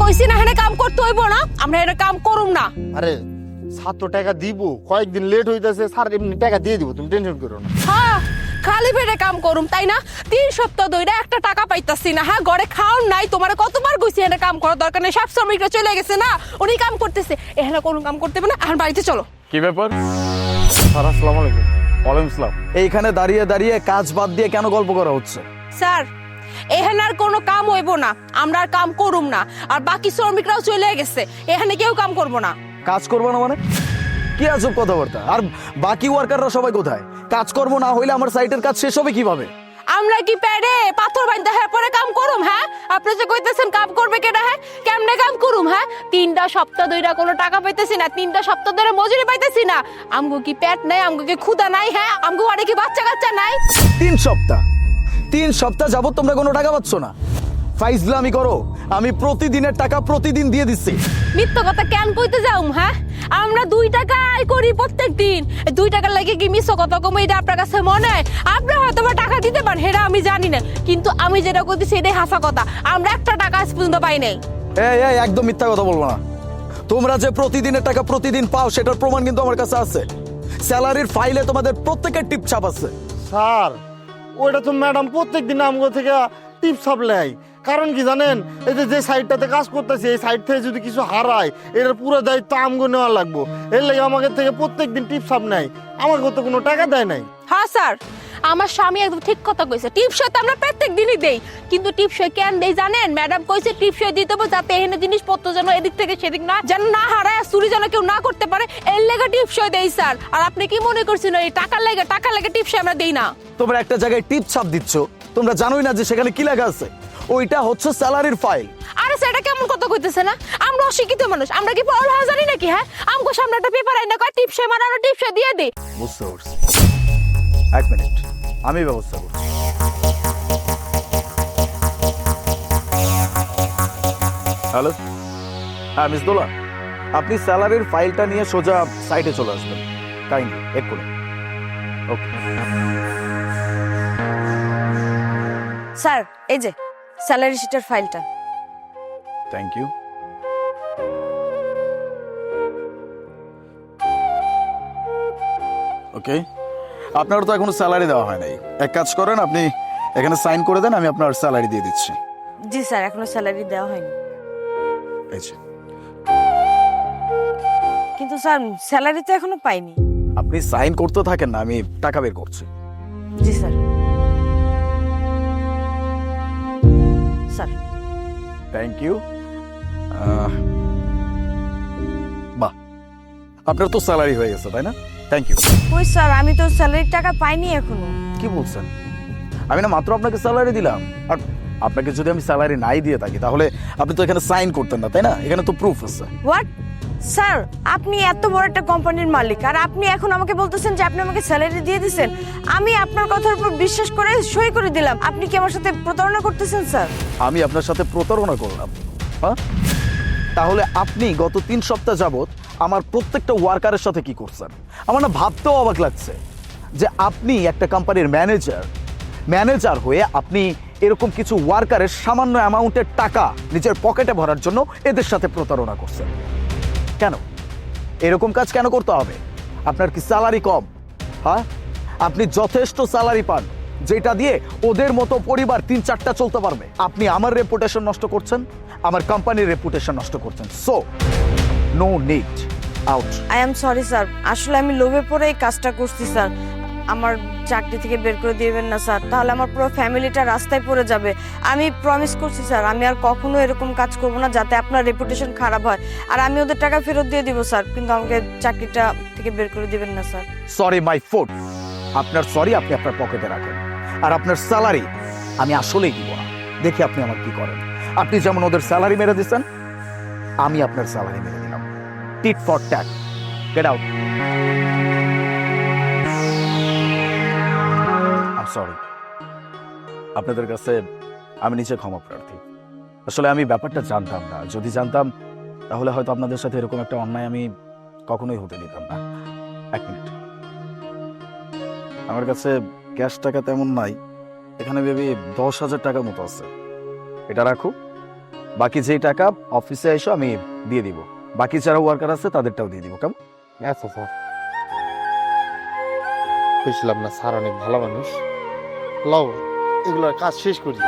কইছি না এখানে কাম করতে হইব না আমরা এখানে কাম করুম না। আরে সাত টাকা দিব কয়েকদিন লেট হইতেছে স্যার এমনি টাকা দিয়ে দিব তুমি টেনশন করো না। হ্যাঁ খালি পেটে কাম করুম তাই না? তিন সপ্তাহ ধরে একটা টাকা পাইতাছি না হ্যাঁ ঘরে খাওন নাই তোমার কতবার এখানে কাম করার দরকার নেই সব শ্রমিকরা চলে গেছে না উনি কাম করতেছে এখানে কোনো কাম করতে হবে না এখন বাড়িতে চলো। কি ব্যাপার? স্যার আসসালামু আলাইকুম। ওয়ালাইকুম আসসালাম এইখানে দাঁড়িয়ে দাঁড়িয়ে কাজ বাদ দিয়ে কেন গল্প করা হচ্ছে? স্যার এখানে আর কোনো কাম হইব না। আমরা আর কাম করুম না। আর বাকি শ্রমিকরাও চলে গেছে। এখানে কেউ কাম করব না। কাজ করব না মানে? কি আজব কথাবার্তা। আর বাকি ওয়ার্কাররা সবাই কোথায়? কাজকর্ম না হইলে আমার সাইটের কাজ শেষ হবে কীভাবে? আমরা কি প্যাডে পাথর বাইন্দা হ্যাঁ পরে কাম করুম হ্যাঁ? আপনি যে কইতেছেন কাম করবে কেডা হ্যাঁ? কেমনে কাম করুম হ্যাঁ? তিনটা সপ্তাহ ধইরা কোনো টাকা পাইতেছি না তিনটা সপ্তাহ ধরে মজুরি পাইতেছি না। আমগো কি পেট নাই আমগো কি ক্ষুধা নাই হ্যাঁ? আমগো আরে কি বাচ্চা কাচ্চা নাই? তিন সপ্তাহ। তিন সপ্তাহ যাবত তোমরা কোনো টাকা পাচ্ছ না। ফাইজলামি করো। আমি প্রতিদিনের টাকা প্রতিদিন দিয়ে দিচ্ছি। মিথ্য কথা কেন কইতে যাও হ্যাঁ আমরা দুই টাকা আয় করি প্রত্যেক দিন দুই টাকার লাগে কি মিশ্র কথা কম এটা আপনার কাছে মনে? হয় আপনি হয়তো বা টাকা দিতে পারেন সেটা আমি জানি না। কিন্তু আমি যেটা কইতেছি এটাই হাসা কথা। আমরা একটা টাকা আজ পর্যন্ত পাই নাই। এই এই একদম মিথ্যা কথা বলব না। তোমরা যে প্রতিদিনের টাকা প্রতিদিন পাও সেটার প্রমাণ কিন্তু আমার কাছে আছে। স্যালারির ফাইলে তোমাদের প্রত্যেকের টিপ ছাপ আছে। স্যার ওইটা তো ম্যাডাম প্রত্যেক দিন আমগো থেকে টিপ নেয় কারণ কি জানেন? এই যে যে সাইডটাতে কাজ করতেছি, এই সাইড থেকে যদি কিছু হারায় এটার পুরো দায়িত্ব আমগো নেওয়া লাগবো। এর লাগে আমাকে থেকে প্রত্যেক দিন টিপ সাপ নেয়। আমাকে তো কোনো টাকা দেয় নাই। হ্যাঁ স্যার। আমার স্বামী একদম ঠিক কথা কইছে। টিপসই তো আমরা প্রত্যেক দিনই দেই। কিন্তু টিপসই কেন দেই জানেন? ম্যাডাম কইছে টিপসই দিতে হবে যাতে এখানে জিনিসপত্র যেন এদিক থেকে সেদিক না যেন না হারায় চুরি যেন কেউ না করতে পারে এর লেগে টিপসই দেই স্যার। আর আপনি কি মনে করছেন এই টাকার লেগে টাকার লেগে টিপসই আমরা দেই না? তোমরা একটা জায়গায় টিপ ছাপ দিচ্ছ তোমরা জানোই না যে সেখানে কি লেখা আছে। ওইটা হচ্ছে স্যালারির ফাইল। আরে সেটা কেমন কথা কইতেছে না? আমরা অশিক্ষিত মানুষ আমরা কি পড়ালেখা জানি নাকি হ্যাঁ? আমগো সামনে একটা পেপার আইনা কয় টিপসই মারানো টিপসই দিয়ে দে বুঝতে এক মিনিট। আমি ব্যবস্থা করছি। হ্যালো হ্যাঁ মিস দোলা আপনি স্যালারির ফাইলটা নিয়ে সোজা সাইটে চলে আসবেন। কাইন্ডলি এক্ষুনি ওকে স্যার এই যে স্যালারি শিটের ফাইলটা। থ্যাংক ইউ ওকে আপনার তো এখনও স্যালারি দেওয়া হয় নাই। এক কাজ করেন আপনি এখানে সাইন করে দেন আমি আপনার স্যালারি দিয়ে দিচ্ছি। জি স্যার এখনও স্যালারি দেওয়া হয়নি। এই যে। কিন্তু স্যার স্যালারি তো এখনও পাইনি। আপনি সাইন করতে থাকেন না আমি টাকা বের করছি। জি স্যার। স্যার। থ্যাংক ইউ বাহ। আপনার তো স্যালারি হয়ে গেছে তাই না? থ্যাংক ইউ ওই স্যার আমি তো স্যালারির টাকা পাইনি এখনও। কি বলছেন? আমি না মাত্র আপনাকে স্যালারি দিলাম। আর আপনাকে যদি আমি স্যালারি নাই দিয়ে থাকি তাহলে আপনি তো এখানে সাইন করতেন না তাই না? এখানে তো প্রুফ আছে। হোয়াট স্যার আপনি এত বড় একটা কোম্পানির মালিক আর আপনি এখন আমাকে বলতেছেন যে আপনি আমাকে স্যালারি দিয়ে দিয়েছেন আমি আপনার কথার উপর বিশ্বাস করে সই করে দিলাম। আপনি কি আমার সাথে প্রতারণা করতেছেন স্যার? আমি আপনার সাথে প্রতারণা করলাম। হ্যাঁ? তাহলে আপনি গত তিন সপ্তাহ যাবত আমার প্রত্যেকটা ওয়ার্কারের সাথে কি করছেন? আমার না ভাবতেও অবাক লাগছে যে আপনি একটা কোম্পানির ম্যানেজার ম্যানেজার হয়ে আপনি এরকম কিছু ওয়ার্কারের সামান্য অ্যামাউন্টের টাকা নিজের পকেটে ভরার জন্য এদের সাথে প্রতারণা করছেন। কেন? এরকম কাজ কেন করতে হবে? আপনার কি স্যালারি কম? হ্যাঁ? আপনি যথেষ্ট স্যালারি পান, যেটা দিয়ে ওদের মতো পরিবার তিন চারটা চলতে পারবে। আপনি আমার রেপুটেশন নষ্ট করছেন, আমার কোম্পানির রেপুটেশন নষ্ট করছেন। So no need out I am sorry sir আসলে আমি লোভে পড়ে এই কাজটা করছি স্যার আমার চাকরি থেকে বের করে দিবেন না স্যার তাহলে আমার পুরো ফ্যামিলিটা রাস্তায় পড়ে যাবে। আমি প্রমিস করছি স্যার আমি আর কখনো এরকম কাজ করব না যাতে আপনার রেপুটেশন খারাপ হয়। আর আমি ওদের টাকা ফেরত দিয়ে দিব স্যার কিন্তু আমাকে চাকরিটা থেকে বের করে দিবেন না স্যার সরি মাই ফুড আপনার সরি আপনি আপনার পকেটে রাখেন। আর আপনার স্যালারি আমি আসলেই দিব না। দেখি আপনি আমার কি করেন। আপনি যেমন ওদের স্যালারি মেরে দিচ্ছেন আমি আপনার স্যালারি মেরে ফর ট্যাক গেট আউট আম সরি আপনাদের কাছে আমি নিচে ক্ষমা প্রার্থী। আসলে আমি ব্যাপারটা জানতাম না। যদি জানতাম, তাহলে হয়তো আপনাদের সাথে এরকম একটা অন্যায় আমি কখনোই হতে দিতাম না। এক মিনিট। আমার কাছে ক্যাশ টাকা তেমন নাই। এখানে ভেবে দশ হাজার টাকার মতো আছে। এটা রাখো বাকি যে টাকা অফিসে এসো, আমি দিয়ে দিব। বাকি যারা ওয়ার্কার আছে, তাদেরটাও দিয়ে দিব, কেমন? আচ্ছা স্যার। বুঝলাম না, স্যার অনেক ভালো মানুষ। লও, এগুলোর কাজ শেষ করি।